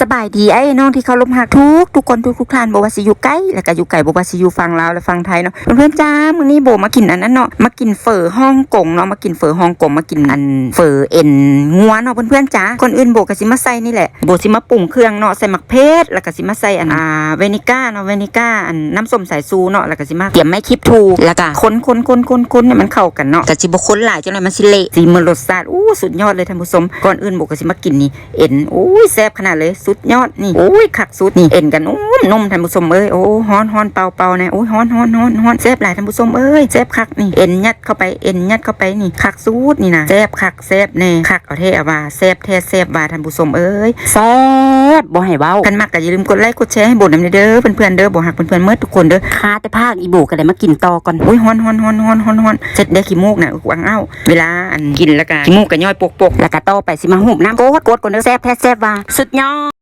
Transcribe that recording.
สบายดีไอ้น้องที่เขาลมหักทุกทุกคนทุกทุกท่านบอกว่าสิอยู่ใกล้แล้วก็อยู่ไกลบอกว่าสิอยู่ฟังลาวและฟังไทยเนาะเพื่อนๆจ้ามื้อนี้โบมากินอันนั้นเนาะมากินเฝอฮ่องกงเนาะมากินเฝอฮ่องกงมากินอันเฝอเอ็นงัวเนาะเพื่อนๆจ้าคนอื่นโบก็สิมาใส่นี่แหละโบสิมาปรุงเครื่องเนาะใส่หมักเพชรแล้วก็สิมาใส่อันอ่าเวนิก้าเนาะเวนิก้าอันน้ำส้มสายซูเนาะแล้วก็สิมาเตรียมไม้คลิปทูแล้วก็คนคนคนคนคนเนี่ยมันเข้ากันเนาะก็สิบ่คนหลายจังเลยมันสิเละสิมันรสชาติอู้สุดยอดเลยท่านผู้ชมก่อนอื่นโบก็สิมากินนี่เอ็นอู้ยแซ่บขนาดเลยสุดยอดนี่โอ้ยคักสุดนี่เอ็นกันโอ้ยนุ่มท่านผู้ชมเอ้ยโอ้ฮ้อนฮ้อนเป่าเป่านะโอ้ยฮ้อนฮ้อนฮ้อนฮ้อนแซ่บหลายท่านผู้ชมเอ้ยแซ่บคักนี่เอ็นยัดเข้าไปเอ็นยัดเข้าไปนี่คักสุดนี่นะแซ่บคักแซ่บแน่คักเอาเทเอาว่าแซ่บแท้แซ่บว่าท่านผู้ชมเอ้ยแซ่บบ่ให้เว้ากันมากก็อย่าลืมกดไลค์กดแชร์ให้โบนำเด้อเพื่อนๆเด้อบ่หักเพื่อนๆเมื่อทุกคนเด้อคาแต่ภาคอีโบก็ได้มากินต่อก่อนโอ้ยฮ้อนฮ้อนฮ้อนฮ้อนฮ้อนฮ้อนเสร็จได้ขี้มูกน่ะวังเอ้าเวลาอันกินแล้วก็ขี้มูกก็ย่อยปกๆแล้วก็ต่อไปสิมาหุบน้ำโกดโกดก่อนเด้อแซ่บแท้แซ่บว่าสุดยอด